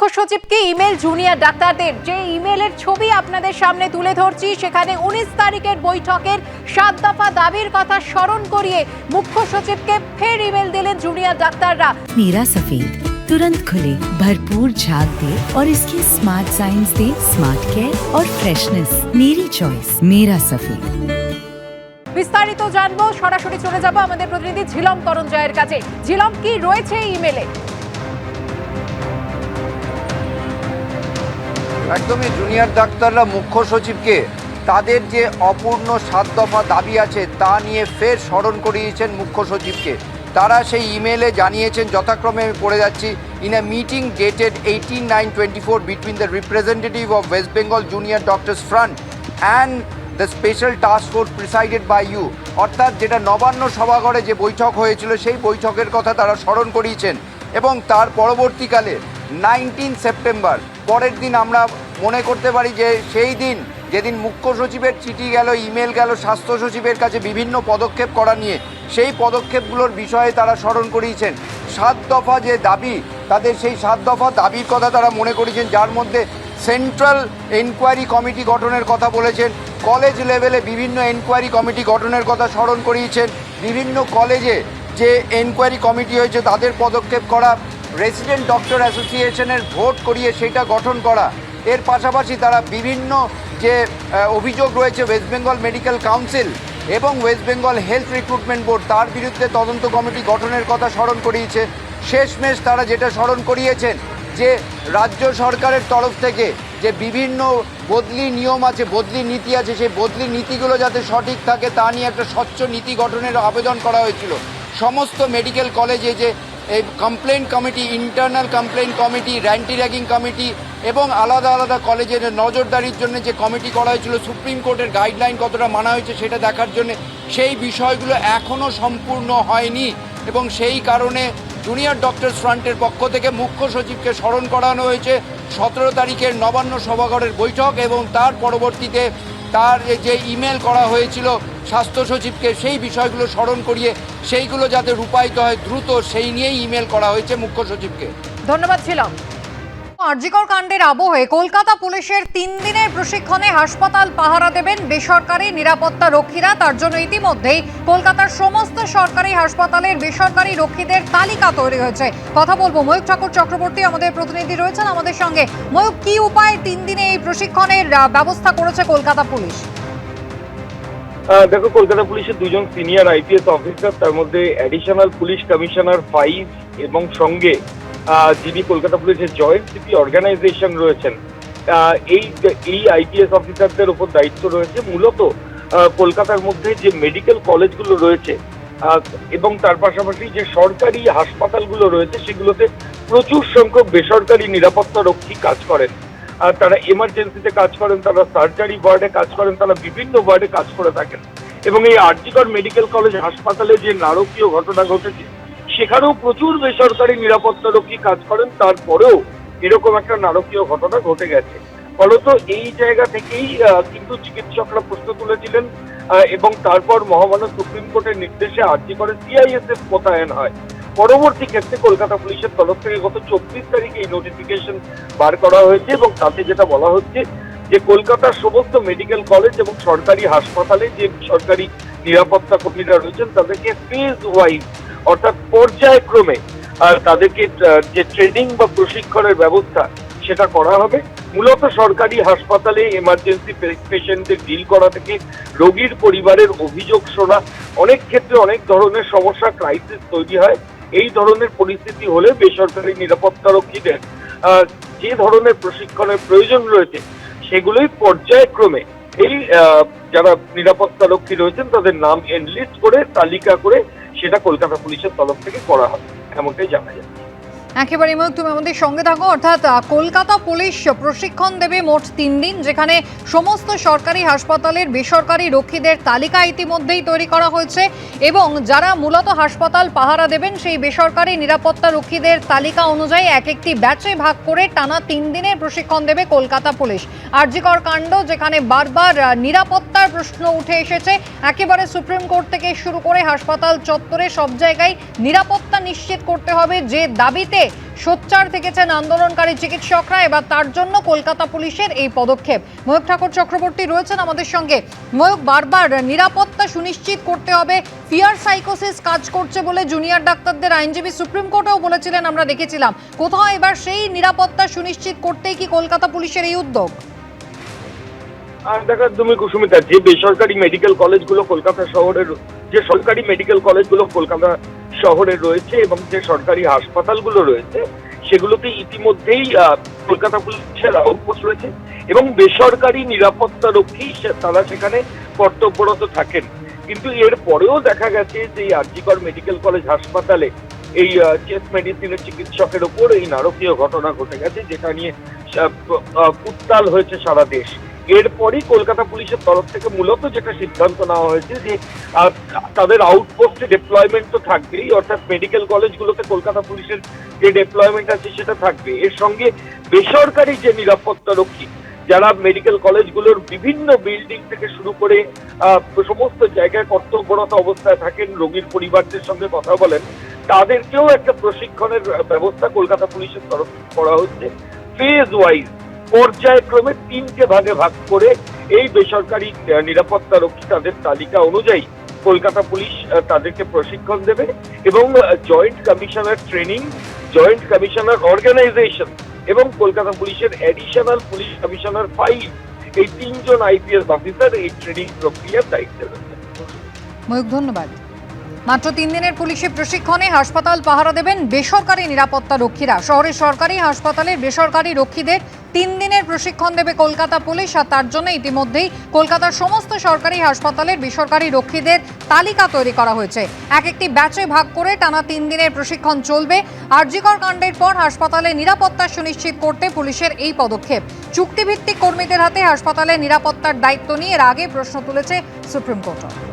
মুখ্য সচিবকে email junior ডাক্তারদের যে ইমেলের ছবি আপনাদের সামনে তুলে ধরছি সেখানে উনিশ তারিখের বৈঠকের সাত দফা দাবির কথা স্মরণ করিয়ে মুখ্য সচিবকে ফের ইমেল দিলেন জুনিয়র ডাক্তাররা मीरा सफेद तुरंत खुले भरपूर झाग दे और इसकी स्मार्ट साइंस दे स्मार्ट केयर और फ्रेशनेस मेरी चॉइस मेरा सफेद বিস্তারিত জানবো সরাসরি চলে যাব আমাদের প্রতিনিধি ঝিলম করঞ্জয়ের কাছে ঝিলম কি রয়েছে এই ইমেলে একদমই জুনিয়র ডাক্তাররা মুখ্য সচিবকে তাদের যে অপূর্ণ সাত দফা দাবি আছে তা নিয়ে ফের স্মরণ করিয়েছেন মুখ্য সচিবকে। তারা সেই ইমেলে জানিয়েছেন, যথাক্রমে আমি পড়ে যাচ্ছি in a meeting dated eighteen nine twenty four between the representative of West Bengal junior doctors front and the special task force presided by you অর্থাৎ যেটা নবান্ন সভাঘরে যে বৈঠক হয়েছিল, সেই বৈঠকের কথা তারা স্মরণ করিয়েছেন। এবং তার পরবর্তীকালে নাইনটিন সেপ্টেম্বর পরের দিন আমরা মনে করতে পারি যে সেই দিন যেদিন মুখ্য সচিবের চিঠি গেল, ইমেল গেল, স্বাস্থ্য সচিবের কাছে বিভিন্ন পদক্ষেপ করা নিয়ে, সেই পদক্ষেপগুলোর বিষয়ে তারা স্মরণ করিয়েছেন। সাত দফা যে দাবি, তাদের সেই সাত দফা দাবির কথা তারা মনে করেছেন যার মধ্যে সেন্ট্রাল এনকোয়ারি কমিটি গঠনের কথা বলেছেন, কলেজ লেভেলে বিভিন্ন এনকোয়ারি কমিটি গঠনের কথা স্মরণ করিয়েছেন, বিভিন্ন কলেজে যে এনকোয়ারি কমিটি হয়েছে তাদের পদক্ষেপ করা, রেসিডেন্ট ডক্টর অ্যাসোসিয়েশনের ভোট করিয়ে সেটা গঠন করা। এর পাশাপাশি তারা বিভিন্ন যে অভিযোগ রয়েছে ওয়েস্ট বেঙ্গল মেডিকেল কাউন্সিল এবং West Bengal health recruitment board তার বিরুদ্ধে তদন্ত কমিটি গঠনের কথা স্মরণ করিয়েছে। শেষমেশ তারা যেটা স্মরণ করিয়েছেন যে, রাজ্য সরকারের তরফ থেকে যে বিভিন্ন বদলি নিয়ম আছে, বদলি নীতি আছে, সেই বদলি নীতিগুলো যাতে সঠিক থাকে তা নিয়ে একটা স্বচ্ছ নীতি গঠনের আবেদন করা হয়েছিল। সমস্ত মেডিকেল কলেজে যে, এই complaint committee internal complaint committee anti ragging committee এবং আলাদা আলাদা কলেজের নজরদারির জন্য যে কমিটি করা হয়েছিল, সুপ্রিম কোর্টের গাইডলাইন কতটা মানা হয়েছে সেটা দেখার জন্য সেই বিষয়গুলো এখনও সম্পূর্ণ হয়নি এবং সেই কারণে জুনিয়র ডক্টর ফ্রন্টের পক্ষ থেকে মুখ্য সচিবকে স্মরণ করানো হয়েছে। সতেরো তারিখের নবান্ন সভাঘরের বৈঠক এবং তার পরবর্তীতে তার যে ইমেল করা হয়েছিল স্বাস্থ্য সচিবকে, সেই বিষয়গুলো স্মরণ করিয়ে সেইগুলো যাতে রূপায়িত হয় দ্রুত সেই নিয়েই ইমেল করা হয়েছে মুখ্য সচিবকে। ধন্যবাদ, ছিলাম। আরজিকর কাণ্ডের আবহে কলকাতা পুলিশের তিন দিনের প্রশিক্ষণে হাসপাতাল পাহারা দেবেন বেসরকারি নিরাপত্তা রক্ষীরা। তার জন্য ইতিমধ্যেই কলকাতার সমস্ত সরকারি হাসপাতালের বেসরকারি রক্ষীদের তালিকা তৈরি হয়েছে। কথা বলব ময়ূক ঠাকুর চক্রবর্তী, আমাদের প্রতিনিধি রয়েছেন আমাদের সঙ্গে। ময়ূক কি উপায়ে তিন দিনে এই প্রশিক্ষণের ব্যবস্থা করেছে কলকাতা পুলিশ? দেখো, কলকাতা পুলিশের দুজন সিনিয়র আইপিএস অফিসার, তার মধ্যে অ্যাডিশনাল পুলিশ কমিশনার ফাইভ এবং সঙ্গে যিনি কলকাতা পুলিশের জয়েন্ট সিটি অর্গানাইজেশন রয়েছেন এই এই আইপিএস অফিসারদের উপর দায়িত্ব রয়েছে। মূলত কলকাতার মধ্যে যে মেডিকেল কলেজগুলো রয়েছে এবং তার পাশাপাশি যে সরকারি হাসপাতালগুলো রয়েছে, সেগুলোতে প্রচুর সংখ্যক বেসরকারি নিরাপত্তা রক্ষী কাজ করেন। তারা এমার্জেন্সিতে কাজ করেন, তারা সার্জারি ওয়ার্ডে কাজ করেন, তারা বিভিন্ন ওয়ার্ডে কাজ করে থাকেন। এবং এই আরজিকর মেডিকেল কলেজ হাসপাতালে যে নারকীয় ঘটনা ঘটেছে সেখানেও প্রচুর বেসরকারি নিরাপত্তা রক্ষী কাজ করেন, তারপরেও এরকম একটা নারকীয় ঘটনা ঘটে গেছে। ফলত এই জায়গা থেকেই কিন্তু চিকিৎসকরা প্রশ্ন তুলেছিলেন এবং তারপর মহামান্য সুপ্রিম কোর্টের নির্দেশে আর্জি করে সিআইএসএফ মোতায়েন হয়। পরবর্তী ক্ষেত্রে কলকাতা পুলিশের তরফ থেকে গত চব্বিশ তারিখে এই নোটিফিকেশন বার করা হয়েছে এবং তাতে যেটা বলা হচ্ছে যে কলকাতার সমস্ত মেডিকেল কলেজ এবং সরকারি হাসপাতালে যে সরকারি নিরাপত্তা কর্মীরা রয়েছেন, তাদেরকে ফেজ ওয়াইজ অর্থাৎ পর্যায়ক্রমে তাদেরকে যে ট্রেনিং বা প্রশিক্ষণের ব্যবস্থা সেটা করা হবে। মূলত সরকারি হাসপাতালে এমার্জেন্সি পেশেন্টদের ডিল করা থেকে রোগীর পরিবারের অভিযোগ শোনা। অনেক ক্ষেত্রে অনেক ধরনের সমস্যা ক্রাইসিস তৈরি হয়। এই ধরনের পরিস্থিতি হলে বেসরকারি নিরাপত্তারক্ষীদের যে ধরনের প্রশিক্ষণের প্রয়োজন রয়েছে, সেগুলোই পর্যায়ক্রমে এই যারা নিরাপত্তারক্ষী রয়েছেন, তাদের নাম এনলিস্ট করে, তালিকা করে সেটা কলকাতা পুলিশের তরফ থেকে করা হবে এমনটাই জানা যায়। একেবারে ময়ূক তুমি আমাদের সঙ্গে থাকো। অর্থাৎ কলকাতা পুলিশ প্রশিক্ষণ দেবে মোট তিন দিন, যেখানে সমস্ত সরকারি হাসপাতালের বেসরকারি রক্ষীদের তালিকা ইতিমধ্যেই তৈরি করা হয়েছে এবং যারা মূলত হাসপাতাল পাহারা দেবেন, সেই বেসরকারি নিরাপত্তা রক্ষীদের তালিকা অনুযায়ী এক একটি ব্যাচে ভাগ করে টানা তিন দিনের প্রশিক্ষণ দেবে কলকাতা পুলিশ। আরজিকর কাণ্ড, যেখানে বারবার নিরাপত্তার প্রশ্ন উঠে এসেছে, একেবারে সুপ্রিম কোর্ট থেকে শুরু করে হাসপাতাল চত্বরে সব জায়গায় নিরাপত্তা নিশ্চিত করতে হবে। যে দাবিতে সোচ্চার থেকেছেন আন্দোলনকারী চিকিৎসকরা। এবার তার জন্য কলকাতা পুলিশের এই পদক্ষেপ। ময়ূক ঠাকুর চক্রবর্তী রয়েছেন আমাদের সঙ্গে। ময়ূক বারবার নিরাপত্তা সুনিশ্চিত করতে হবে। ফিয়ার সাইকোসিস কাজ করছে বলে জুনিয়র ডাক্তারদের আইনজীবী সুপ্রিম কোর্টেও বলেছিলেন, আমরা দেখেছিলাম। কোথাও এবার সেই নিরাপত্তা সুনিশ্চিত করতেই কি কলকাতা পুলিশের এই উদ্যোগ? আর দেখা, তুমি কুসুমিতা, যে বেসরকারি মেডিকেল কলেজগুলো কলকাতা শহরের যে সরকারি মেডিকেল কলেজগুলো কলকাতা শহরে রয়েছে এবং যে সরকারি হাসপাতালগুলো রয়েছে, সেগুলোতে ইতিমধ্যেই কলকাতা পুলিশের আউটপোস্ট রয়েছে এবং বেসরকারি নিরাপত্তা রক্ষী তারা সেখানে কর্তব্যরত থাকেন। কিন্তু এর পরেও দেখা গেছে যে আরজিকর মেডিকেল কলেজ হাসপাতালে এই চেস্ট মেডিসিনের চিকিৎসকের ওপর এই নারকীয় ঘটনা ঘটে গেছে, যেটা নিয়ে উত্তাল হয়েছে সারা দেশ। এরপরই কলকাতা পুলিশের তরফ থেকে মূলত যেটা সিদ্ধান্ত নেওয়া হয়েছে যে তাদের আউটপোস্টে ডেপ্লয়মেন্ট তো থাকবেই, অর্থাৎ মেডিকেল কলেজগুলোতে কলকাতা পুলিশের যে ডেপ্লয়মেন্ট আছে সেটা থাকবে। এর সঙ্গে বেসরকারি যে নিরাপত্তা রক্ষী, যারা মেডিকেল কলেজগুলোর বিভিন্ন বিল্ডিং থেকে শুরু করে সমস্ত জায়গায় কর্তব্যরত অবস্থায় থাকেন রোগীর পরিবারদের সঙ্গে কথা বলেন, তাদেরকেও একটা প্রশিক্ষণের ব্যবস্থা কলকাতা পুলিশের তরফ করা হচ্ছে। ফেজ ওয়াইজ পর্যায়ক্রমে তিনটে ভাগে ভাগ করে এই বেসরকারি নিরাপত্তা রক্ষী তাদের তালিকা অনুযায়ী কলকাতা পুলিশ তাদেরকে প্রশিক্ষণ দেবে এবং joint commissioner training, joint commissioner organisation এবং কলকাতা পুলিশের অ্যাডিশনাল পুলিশ কমিশনার ফাইভ এই তিনজন আইপিএস অফিসার এই ট্রেনিং প্রক্রিয়ার দায়িত্বে রয়েছে। ধন্যবাদ। মাত্র তিন দিনের পুলিশি প্রশিক্ষণে হাসপাতাল পাহারা দেবেন বেসরকারি নিরাপত্তা রক্ষীরা। শহরের সরকারি হাসপাতালের বেসরকারি রক্ষীদের তিন দিনের প্রশিক্ষণ দেবে কলকাতা পুলিশ আর তার জন্য ইতিমধ্যেই কলকাতার সমস্ত সরকারি হাসপাতালের বেসরকারি রক্ষীদের তালিকা তৈরি করা হয়েছে। এক একটি ব্যাচে ভাগ করে টানা তিন দিনের প্রশিক্ষণ চলবে। আরজিকর কাণ্ডের পর হাসপাতালে নিরাপত্তা সুনিশ্চিত করতে পুলিশের এই পদক্ষেপ। চুক্তিভিত্তিক কর্মীদের হাতে হাসপাতালে নিরাপত্তার দায়িত্ব নিয়ে এর আগে প্রশ্ন তুলেছে সুপ্রিম কোর্ট